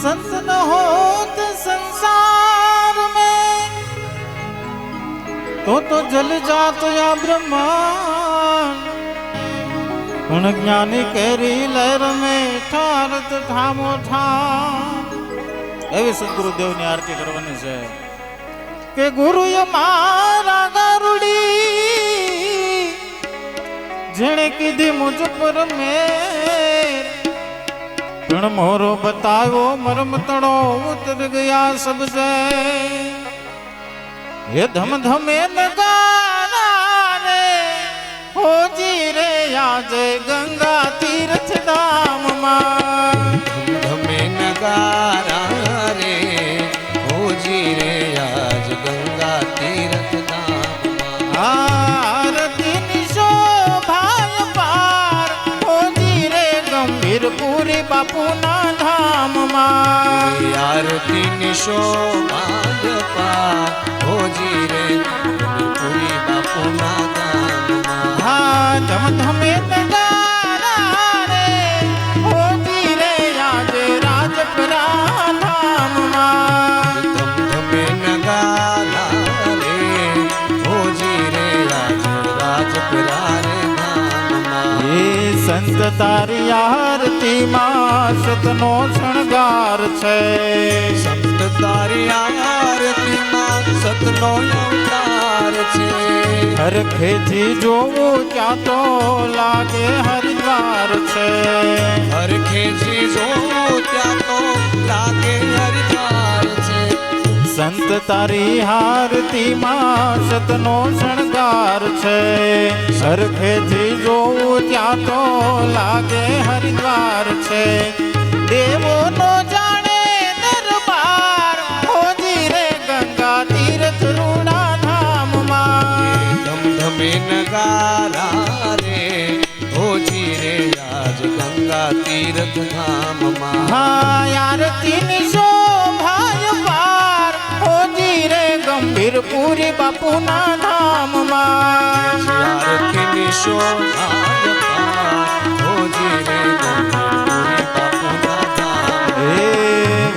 संत न होत संसार में तो तो जल जात या ब्रह्मांड પણ જ્ઞાની કેરી લહેર મેં ઠારત ઠામો ઠામ એવી સદગુરુદેવની આરતી કરવાની છે કે ગુરુ મારા ગારુડી જેણે કીધી મુજ પર મેર પણ મોરો બતાવ્યો મરમ તણો ઉતર ગયા સબ જય હે ધમ ધમે નગારા રે હોજી રે આજે ગંગા તીર્થ ધામમાં ધમે નગારા ધામમાં આરતી નિશો માય પા હોજી રે પૂરી બાપુના ગામમાં હા ધમ ધમે નગારા રે હોજી રે આજે રાજપરા ધામમાં ધમ ધમે નગારા રે હોજી રે આજ રાજપુરા રે ધામમાં એ સંત તારી આરતીમાં સતનો શણગાર છે. સંત તારી આરતીમાં સતનો અવતાર છે. હરખેથી જોવું ત્યાં તો લાગે હરિદ્વાર છે. હરખેથી જોવું ત્યાં તો લાગે હરિદ્વાર છે. સંત તારી હારતીમાં સતનો શણગાર છે. હરખેથી જોવું ત્યાં તો લાગે હરિદ્વાર છે. દેવોનો જાણે તીર્થ ધામમાં હા આરતીની શોભાય પાર હોજી રે ગંભીરપુરી બાપુના ધામમાં આરતીની શોભાય પા હોજી રે ગંગાપુરી બાપુના ધામ હે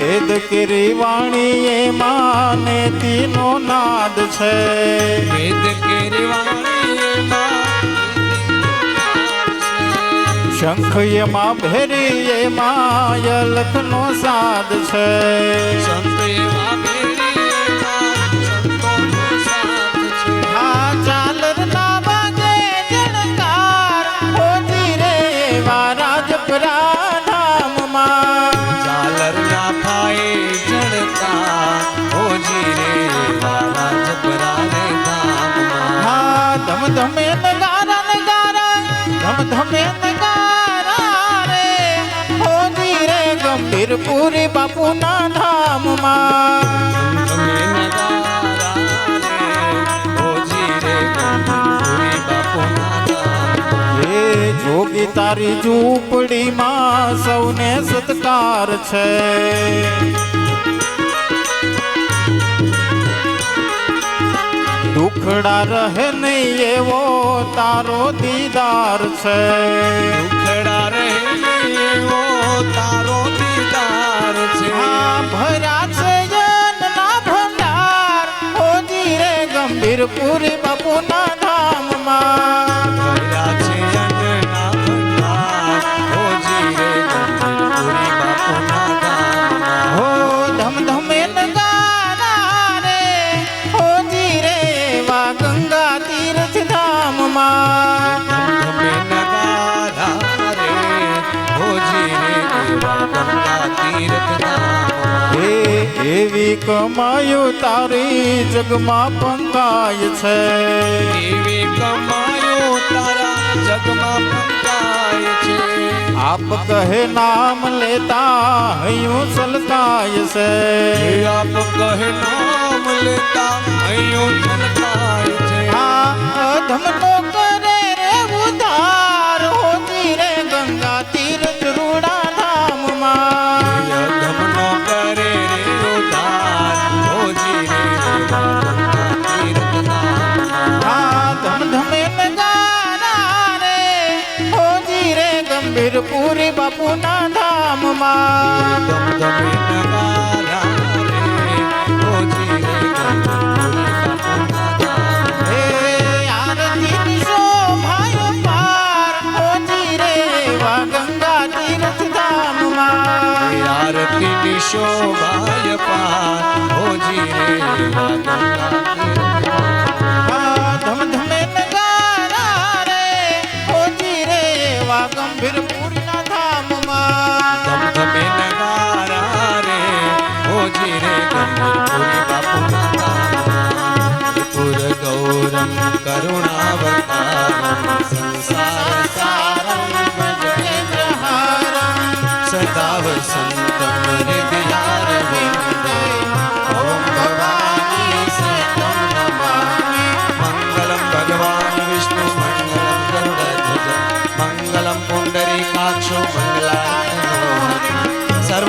વેદ કેરી વાણી એ માને તીનો નાદ છે વેદ કેરવાણી શંખ એમાં ભેરી એમાં યલખનો સાદ છે. સંત એવા મેરીમાં સંતોનો સાથ છે. આ ગંભીરપુરી બાપુના ધામમાં. જોગી તારી ઝૂંપડીમાં સૌને સત્કાર છે. દુખડા રહે નહીં એવો તારો દીદાર છે. દુખડા રહે એવો તારો ગંભીરપુરી બાપુના ધામમાં. તીર્થ ધામ એવા કમાયો તારી જગમાં પંકાય છે. એવી કમાયો તારા જગમાં પંકાય છે. આપ કહે નામ લેતા હૈયું સલકાય છે. આપ કહે નામ લેતા હૈયું છલકાય છે. આ અધમ નો બાપુના ધામમાં આરતી શોભાય પાર હોજી રે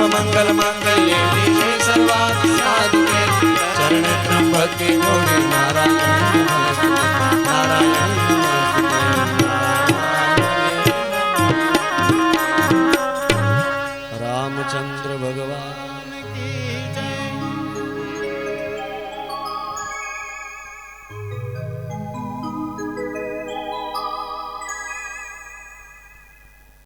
મંગલ મંગલ્ય વિજય સર્વાત સાધુ ચરણ ભક્તિ ગોવિંદ નારાયણ નારાયણ રામ કી જય